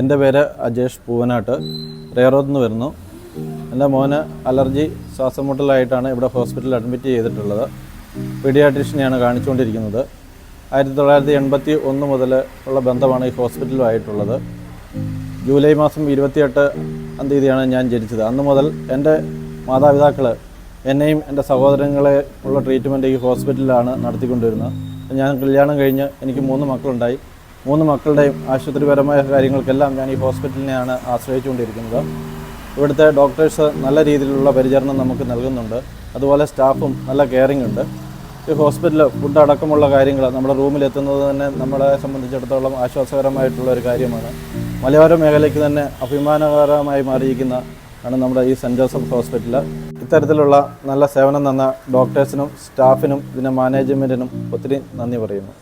എന്റെ പേര് അജേഷ് പൂവനാട്ട്. റേറോത്ത് നിന്ന് വരുന്നു. എന്റെ മോന് അലർജി ശ്വാസമുട്ടലായിട്ടാണ് ഇവിടെ ഹോസ്പിറ്റലിൽ അഡ്മിറ്റ് ചെയ്തിട്ടുള്ളത്. പീഡിയാട്രീഷ്യനെയാണ് കാണിച്ചുകൊണ്ടിരിക്കുന്നത്. ആയിരത്തി തൊള്ളായിരത്തി എൺപത്തി ഒന്ന് മുതൽ ഉള്ള ബന്ധമാണ് ഈ ഹോസ്പിറ്റലുമായിട്ടുള്ളത് ജൂലൈ മാസം ഇരുപത്തിയെട്ട് തീയതിയാണ് ഞാൻ ജനിച്ചത്. അന്ന് മുതൽ എന്റെ മാതാപിതാക്കൾ എന്നെയും എന്റെ സഹോദരങ്ങളെ ഉള്ള ട്രീറ്റ്മെന്റ് ഈ ഹോസ്പിറ്റലിലാണ് നടത്തിക്കൊണ്ടിരുന്നത്. ഞാൻ കല്യാണം കഴിഞ്ഞ് എനിക്ക് മൂന്ന് മക്കളുണ്ടായി. മൂന്ന് മക്കളുടെയും ആശുപത്രിപരമായ കാര്യങ്ങൾക്കെല്ലാം ഞാൻ ഈ ഹോസ്പിറ്റലിനെയാണ് ആശ്രയിച്ചുകൊണ്ടിരിക്കുന്നത്. ഇവിടുത്തെ ഡോക്ടേഴ്സ് നല്ല രീതിയിലുള്ള പരിചരണം നമുക്ക് നൽകുന്നുണ്ട്. അതുപോലെ സ്റ്റാഫും നല്ല കെയറിംഗ് ഉണ്ട്. ഈ ഹോസ്പിറ്റലിൽ ഫുഡ് അടക്കമുള്ള കാര്യങ്ങൾ നമ്മുടെ റൂമിലെത്തുന്നത് തന്നെ നമ്മളെ സംബന്ധിച്ചിടത്തോളം ആശ്വാസകരമായിട്ടുള്ള ഒരു കാര്യമാണ്. മലയോര മേഖലയ്ക്ക് തന്നെ അഭിമാനകരമായി മാറിയിരിക്കുന്ന ആണ് നമ്മുടെ ഈ സെന്റ് ജോസഫ് ഹോസ്പിറ്റൽ ഇത്തരത്തിലുള്ള നല്ല സേവനം തന്ന ഡോക്ടേഴ്സിനും സ്റ്റാഫിനും ഇതിന്റെ മാനേജ്മെന്റിനും ഒത്തിരി നന്ദി പറയുന്നു.